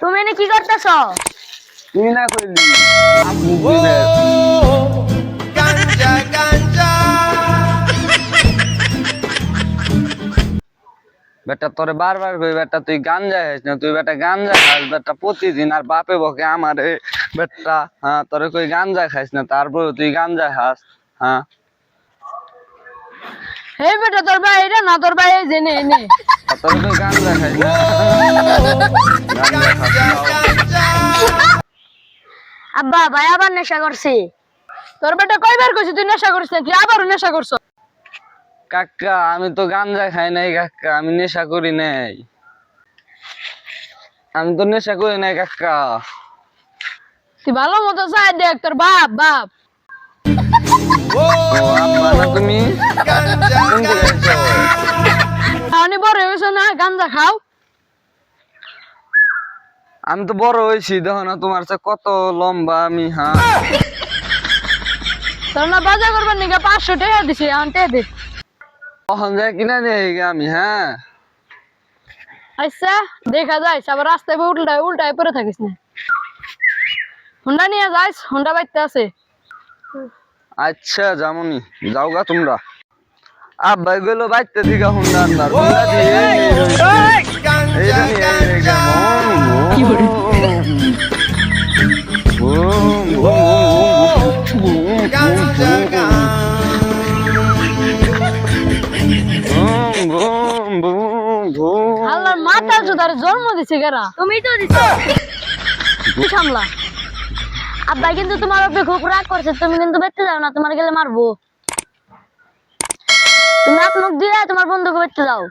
তুমি এনে কি করতেছ? তুই না গাঞ্জা বেটা তোরে বারবার কই বেটা তুই গাঞ্জা খাইস না তুই বেটা গাঞ্জা খাস বেটা প্রতিদিন আর বাপে বকে আমারে। বেটা হ্যাঁ তোরে কই গাঞ্জা খাইস না তারপরে তুই গাঞ্জা খাস হ্যাঁ। এই বেটা তোর ভাই এটা না তোর ভাই এই যে আব্বা ভাই আবার নেশা করছে। তোর বেটা কয়বার কইছিস তুই নেশা করিস না তুই আবারও নেশা করছ? কাকা আমি তো গাঞ্জা খাই নাই কাকা আমি নেশা করি নাই। আমি তো নেশা করি নাই কাকা। তুই ভালো মতো চাই দেখ তোর বাপ বাপ। ও আব্বা না তুমি? গাঞ্জা কোন দিকে আইছো? আমি বড় হয়েছে না? গাঞ্জা খাও। আমি তো বড় হয়েছি দেখো না তোমার কত লম্বা আমি হ্যাঁ। না বাজার করবার নিকে পাঁচশো টাকা দিছি এখন টাকা দে। কখন যায় কিনা দেই আমি হ্যাঁ। আচ্ছা দেখা যায় আবার রাস্তায় উল্টায় উল্টায় পরে থাকিস না। হুন্ডা নিয়ে যাইস হুন্ডা বাইতে আছে। আচ্ছা যেমনই যাও গা তোমরা। আব্বাই গেলো বাইতে দিকে হুন্ডা আনবার হুন্ডা দিয়ে আল্লাহর জন্ম দিছে গেরা। তুমি তো দিছো। সামলা? আব্বা কিন্তু তোমার উপরে খুব রাগ করছে তুমি কিন্তু বেঁচতে যাও না তোমার গেলে মারবো। তুমি আপনার দিয়ে তোমার বন্ধুকে বেচতে যাও